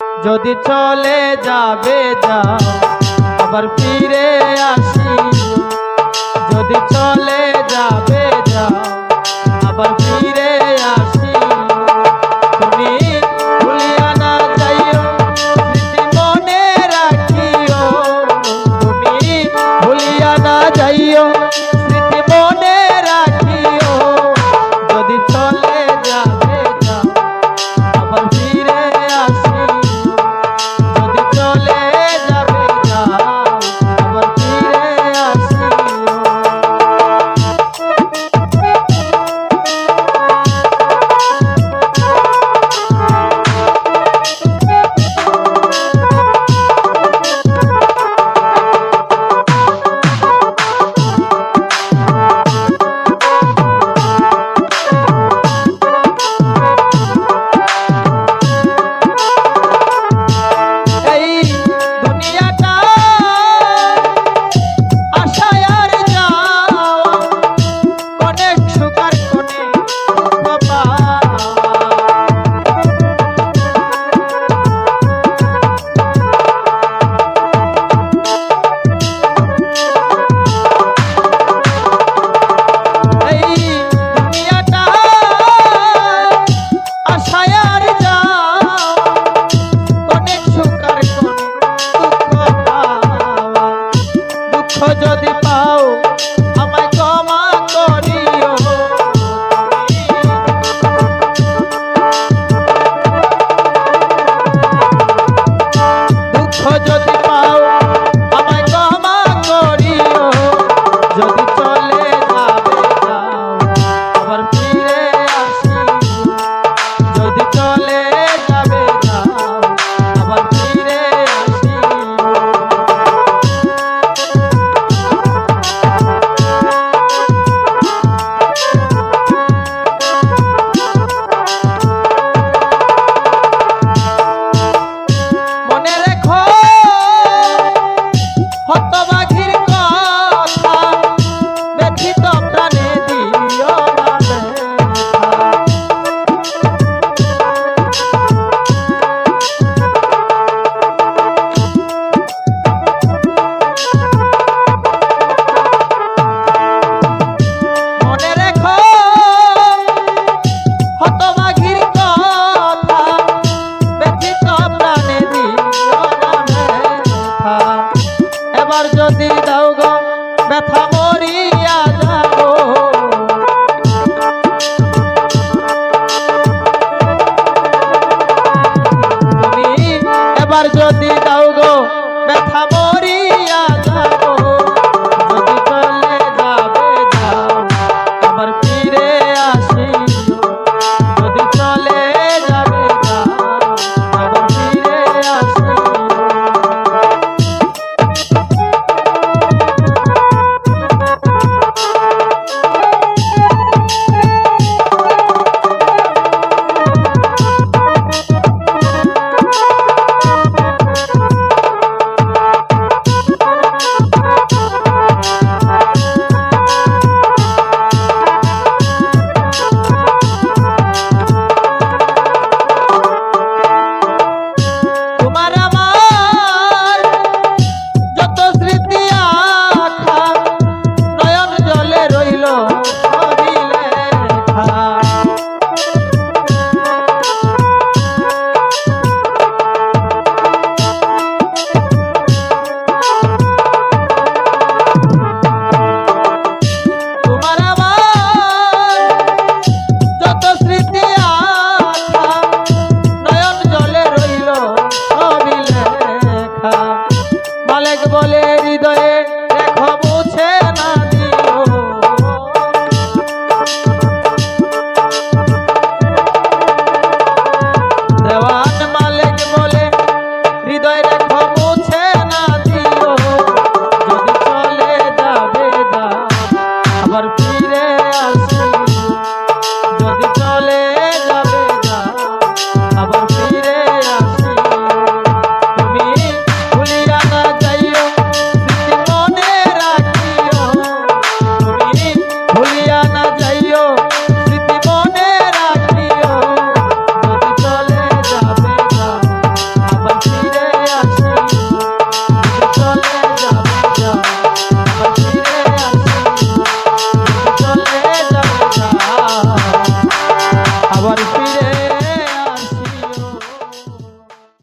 যদি চলে যাবে যা আবার ফিরে আসি। যদি চলে যাবে যা আবার ফিরে আসি। তুমি ভুলিয়া না যাইও, স্মৃতি মনে রাখিও। তুমি ভুলিয়া না যাইও যদি দাও গো ব্যথা মরিয়া যাব। তুমি এবার যদি দাও গো ব্যথা